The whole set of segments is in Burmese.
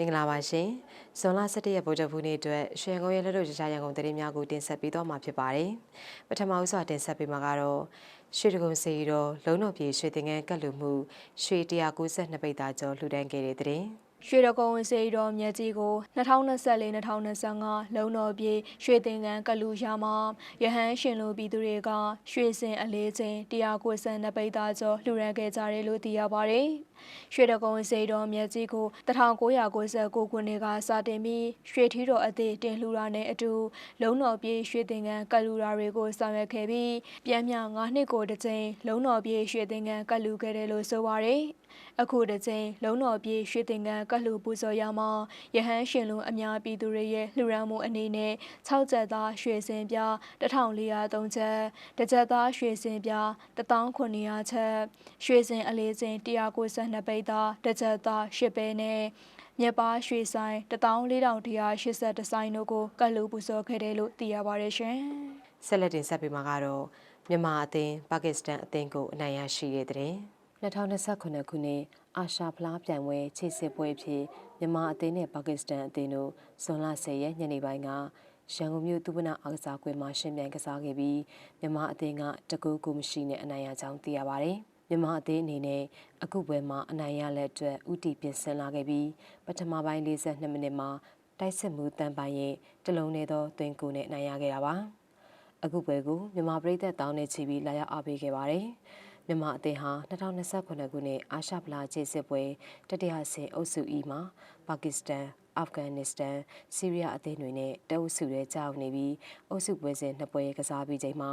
မင်္ဂလာပါရှင်။ဇွန်လ17ရက်ဗုဒ္ဓဖူးနေ့အတွက်ရွှေကုန်းရဲ့လက်တို့ရရရန်ကုန်သတင်းများကိုတင်ဆက်ပေးတော့မှာဖြစ်ပါတယ်။ပထမဦးစွာတင်ဆက်ပေးမှာကတော့ရွှေတကုံစီရောလုံးတော်ပြည်ရွှေတင်ငန်းကတ်လူမှုရွှေ192ပိတ်သားကျော်လှူဒန်းခဲ့တဲ့သတင်း။ ရွှေတကုံစေရီတော်မြတ်ကြီးကို2024-2025လုံတော်ပြေရွှေသင်္ကန်းကလူရမှာယဟန်ရှင်လူပြည်သူတွေကရွှေစင်အလေးချိန်192ပိတ်သားကျော်လှူရန်ခဲ့ကြတယ်လို့သိရပါတယ်။ရွှေတကုံစေရီတော်မြတ်ကြီးကို1999ခုနှစ်ကစတင်ပြီးရွှေထီးတော်အသည့်တင်လှူတာနဲ့အတူလုံတော်ပြေရွှေသင်္ကန်းကလူတာတွေကိုဆောင်ရွက်ခဲ့ပြီးပြန်မြ9နှစ်ကိုတစ်ကြိမ်လုံတော်ပြေရွှေသင်္ကန်းကလူခဲ့တယ်လို့ဆိုပါတယ်။ အခုတစ်ကြိမ်လုံတော်ပြေရွှေသင်္ကန်းကလှူပူဇော်ရမှာယဟန်ရှင်လူအများပြည်သူတွေရဲ့လှူရန်မှုအနေနဲ့6ကျက်သားရွှေစင်ပြ1403ချက်တစ်ကျက်သားရွှေစင်ပြ1900ချက်ရွှေစင်အလေးစင်192ပိတ်သားတစ်ကျက်သား10ပဲနဲ့မြက်ပါရွှေဆိုင်14180ဆိုင်တို့ကိုကလှူပူဇော်ခဲ့တယ်လို့သိရပါတယ်ရှင်။ဆက်လက်တင်ဆက်ပေးမှာကတော့မြန်မာအသင်းပါကစ္စတန်အသင်းကိုအနိုင်ရရှိတဲ့တဲ့ 2029ခုနှစ်အာရှဖလားပြိုင်ပွဲခြေစစ်ပွဲဖြစ်မြန်မာအသင်းနဲ့ပါကစ္စတန်အသင်းတို့ဇွန်လ10ရက်ညနေပိုင်းကရန်ကုန်မြို့သူဝနာအားကစားကွင်းမှာရှင်ပြိုင်ကစားခဲ့ပြီးမြန်မာအသင်းကတကူးကူမရှိနဲ့အနိုင်ရကြောင်းသိရပါတယ်။မြန်မာအသင်းအနေနဲ့အခုပွဲမှာအနိုင်ရလက်အတွက်ဥတီပြင်ဆင်လာခဲ့ပြီးပထမပိုင်း42မိနစ်မှာတိုက်စစ်မှုတန်ပိုင်ရဲ့တလုံးနေသောသွင်းကိုနဲ့အနိုင်ရခဲ့တာပါ။အခုပွဲကိုမြန်မာပြည်သက်တောင်းနေချီပြီးလာရောက်အားပေးခဲ့ပါတယ်။ မြန်မာအသင်းဟာ2029ခုနှစ်အာရှဖလားခြေစစ်ပွဲတတိယဆင်အုပ်စု E မှာပါကစ္စတန်အာဖဂန်နစ္စတန်ဆီးရီးယားအသင်းတွေနဲ့တအုပ်စုရဲကြောက်နေပြီးအုပ်စုပွဲစဉ်နှစ်ပွဲကစားပြီးချိန်မှာ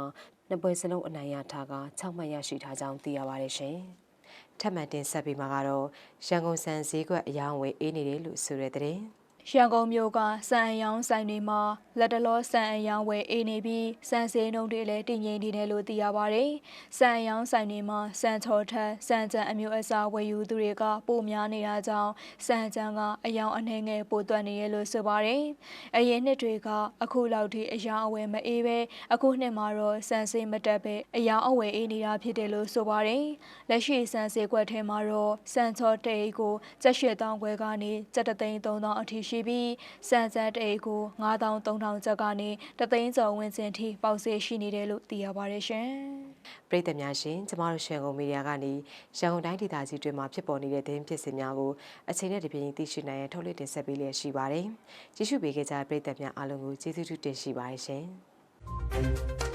နှစ်ပွဲစလုံးအနိုင်ရထားက6မှတ်ရရှိထားကြောင်းသိရပါတယ်ရှင်။ထပ်မံတင်ဆက်ပေးမှာကတော့ရန်ကုန်စံဈေးကွက်အယောင်းဝယ်အေးနေတယ်လို့ဆိုတဲ့တဲ့။ ရန်ကုန်မြို့ကစံအယောင်ဆိုင်တွေမှာလက်တလောစံအယောင်ဝယ်အေးနေပြီးစံစည်းနှုန်းတွေလည်းတည်ငြိမ်နေတယ်လို့သိရပါဗျ။စံအယောင်ဆိုင်တွေမှာစံချော်ထက်စံကြံအမျိုးအစားဝယ်ယူသူတွေကပိုများနေတာကြောင့်စံကြံကအယောင်အနှဲငယ်ပိုသွက်နေရလို့ဆိုပါတယ်။အရင်နှစ်တွေကအခုလောက်ထိအယောင်အဝယ်မအေးပဲအခုနှစ်မှာတော့စံစည်းမတက်ပဲအယောင်အဝယ်အေးနေတာဖြစ်တယ်လို့ဆိုပါတယ်။လက်ရှိစံစည်းကွက်ထဲမှာတော့စံချော်တိတ်ကိုကျက်ရွှေတောင်ခွဲကနေကျက်တသိန်း3000အထိရှိပြီးစံစက်တိတ်ကို9300ကျပ်ကနေတသိန်းကျော်ဝန်းကျင်ထိပေါက်စေရှိနေတယ်လို့သိရပါတယ်ရှင်။ပရိသတ်များရှင်ကျမတို့ရှန်ကုန်မီဒီယာကနေရန်ကုန်တိုင်းဒေသကြီးတွင်မှာဖြစ်ပေါ်နေတဲ့သတင်းဖြစ်စဉ်များကိုအချိန်နဲ့တပြေးညီသိရှိနိုင်ရန်ထုတ်လွှင့်တင်ဆက်ပေးလျက်ရှိပါတယ်။ကြည့်ရှုပေးကြတဲ့ပရိသတ်များအားလုံးကိုကျေးဇူးတင်ရှိပါတယ်ရှင်